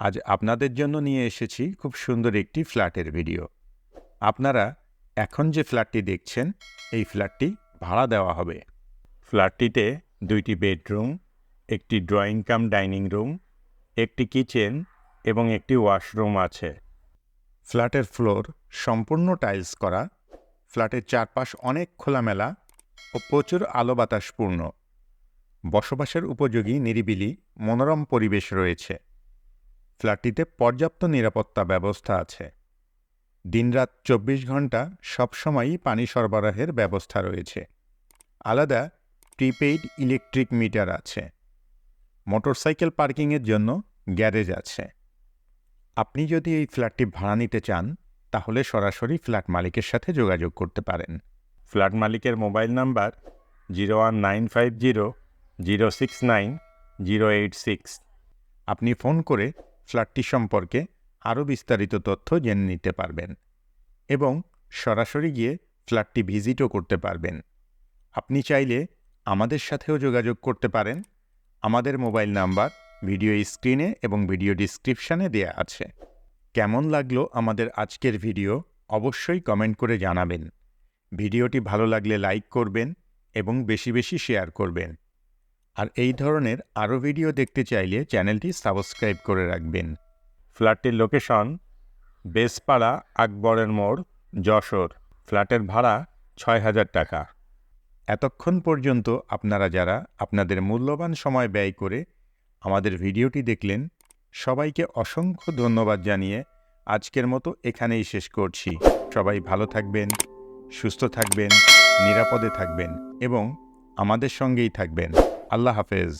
আজ আপনাদের জন্য নিয়ে এসেছি খুব সুন্দর একটি ফ্ল্যাটের ভিডিও। আপনারা এখন যে ফ্ল্যাটটি দেখছেন, এই ফ্ল্যাটটি ভাড়া দেওয়া হবে। ফ্ল্যাটটিতে দুইটি বেডরুম, একটি ড্রয়িং কাম ডাইনিং রুম, একটি কিচেন এবং একটি ওয়াশরুম আছে। ফ্ল্যাটের ফ্লোর সম্পূর্ণ টাইলস করা, ফ্ল্যাটের চারপাশ অনেক খোলামেলা ও প্রচুর আলো বাতাসপূর্ণ বসবাসের উপযোগী নিরিবিলি মনোরম পরিবেশ রয়েছে। ফ্ল্যাটটিতে পর্যাপ্ত নিরাপত্তা ব্যবস্থা আছে। দিনরাত চব্বিশ ঘণ্টা সবসময়ই পানি সরবরাহের ব্যবস্থা রয়েছে। আলাদা প্রিপেইড ইলেকট্রিক মিটার আছে। মোটরসাইকেল পার্কিংয়ের জন্য গ্যারেজ আছে। আপনি যদি এই ফ্ল্যাটটি ভাড়া নিতে চান, তাহলে সরাসরি ফ্ল্যাট মালিকের সাথে যোগাযোগ করতে পারেন। ফ্ল্যাট মালিকের mobile number zero one nine five zero zero six nine zero eight six. আপনি ফোন করে ফ্ল্যাটটি সম্পর্কে আরও বিস্তারিত তথ্য জেনে নিতে পারবেন এবং সরাসরি গিয়ে ফ্ল্যাটটি ভিজিটও করতে পারবেন। আপনি চাইলে আমাদের সাথেও যোগাযোগ করতে পারেন। আমাদের মোবাইল নাম্বার ভিডিও স্ক্রিনে এবং ভিডিও ডিসক্রিপশানে দেয়া আছে। কেমন লাগল আমাদের আজকের ভিডিও অবশ্যই কমেন্ট করে জানাবেন। ভিডিওটি ভালো লাগলে লাইক করবেন এবং বেশি বেশি শেয়ার করবেন। আর এই ধরনের আরও ভিডিও দেখতে চাইলে চ্যানেলটি সাবস্ক্রাইব করে রাখবেন। ফ্ল্যাটটির লোকেশন, বেসপাড়া, আকবরের মোড়, যশোর। ফ্ল্যাটের ভাড়া ছয় হাজার টাকা। এতক্ষণ পর্যন্ত আপনারা যারা আপনাদের মূল্যবান সময় ব্যয় করে আমাদের ভিডিওটি দেখলেন, সবাইকে অসংখ্য ধন্যবাদ জানিয়ে আজকের মতো এখানেই শেষ করছি। সবাই ভালো থাকবেন, সুস্থ থাকবেন, নিরাপদে থাকবেন এবং আমাদের সঙ্গেই থাকবেন। আল্লাহ হাফেজ।